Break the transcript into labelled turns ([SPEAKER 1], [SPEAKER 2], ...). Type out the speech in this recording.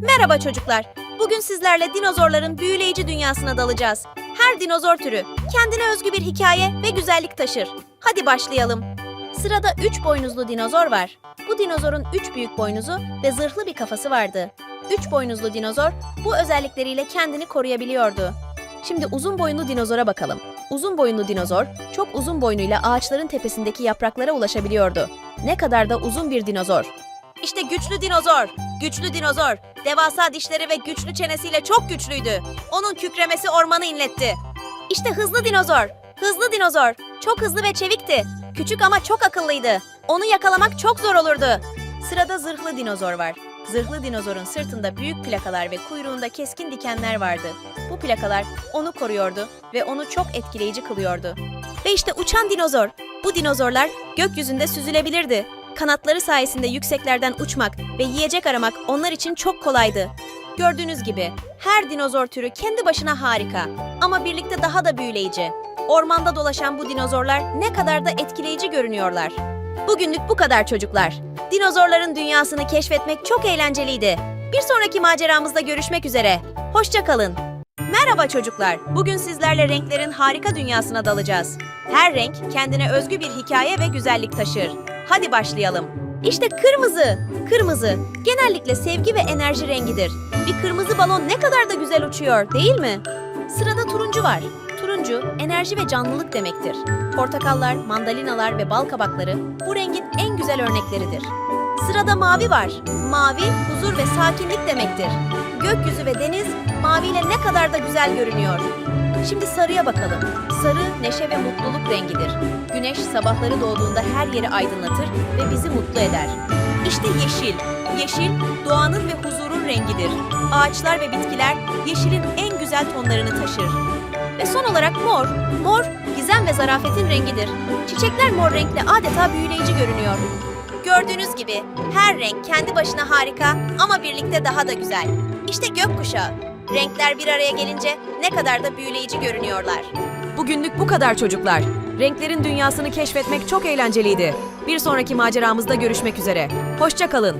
[SPEAKER 1] Merhaba çocuklar. Bugün sizlerle dinozorların büyüleyici dünyasına dalacağız. Her dinozor türü kendine özgü bir hikaye ve güzellik taşır. Hadi başlayalım. Sırada üç boynuzlu dinozor var. Bu dinozorun üç büyük boynuzu ve zırhlı bir kafası vardı. Üç boynuzlu dinozor bu özellikleriyle kendini koruyabiliyordu. Şimdi uzun boyunlu dinozora bakalım. Uzun boyunlu dinozor çok uzun boynuyla ağaçların tepesindeki yapraklara ulaşabiliyordu. Ne kadar da uzun bir dinozor. İşte güçlü dinozor. Güçlü dinozor. Devasa dişleri ve güçlü çenesiyle çok güçlüydü. Onun kükremesi ormanı inletti. İşte hızlı dinozor. Hızlı dinozor. Çok hızlı ve çevikti. Küçük ama çok akıllıydı. Onu yakalamak çok zor olurdu. Sırada zırhlı dinozor var. Zırhlı dinozorun sırtında büyük plakalar ve kuyruğunda keskin dikenler vardı. Bu plakalar onu koruyordu ve onu çok etkileyici kılıyordu. Ve işte uçan dinozor. Bu dinozorlar gökyüzünde süzülebilirdi. Kanatları sayesinde yükseklerden uçmak ve yiyecek aramak onlar için çok kolaydı. Gördüğünüz gibi her dinozor türü kendi başına harika ama birlikte daha da büyüleyici. Ormanda dolaşan bu dinozorlar ne kadar da etkileyici görünüyorlar. Bugünlük bu kadar çocuklar. Dinozorların dünyasını keşfetmek çok eğlenceliydi. Bir sonraki maceramızda görüşmek üzere. Hoşça kalın. Merhaba çocuklar. Bugün sizlerle renklerin harika dünyasına dalacağız. Her renk kendine özgü bir hikaye ve güzellik taşır. Hadi başlayalım. İşte kırmızı. Kırmızı genellikle sevgi ve enerji rengidir. Bir kırmızı balon ne kadar da güzel uçuyor, değil mi? Sırada turuncu var. Turuncu enerji ve canlılık demektir. Portakallar, mandalinalar ve bal kabakları bu rengin en güzel örnekleridir. Sırada mavi var. Mavi huzur ve sakinlik demektir. Gökyüzü ve deniz maviyle ne kadar da güzel görünüyor. Şimdi sarıya bakalım. Sarı neşe ve mutluluk rengidir. Güneş sabahları doğduğunda her yeri aydınlatır ve bizi mutlu eder. İşte yeşil. Yeşil doğanın ve huzurun rengidir. Ağaçlar ve bitkiler yeşilin en güzel tonlarını taşır. Ve son olarak mor. Mor gizem ve zarafetin rengidir. Çiçekler mor renkle adeta büyüleyici görünüyor. Gördüğünüz gibi her renk kendi başına harika ama birlikte daha da güzel. İşte gökkuşağı. Renkler bir araya gelince ne kadar da büyüleyici görünüyorlar.
[SPEAKER 2] Bugünlük bu kadar çocuklar. Renklerin dünyasını keşfetmek çok eğlenceliydi. Bir sonraki maceramızda görüşmek üzere. Hoşça kalın.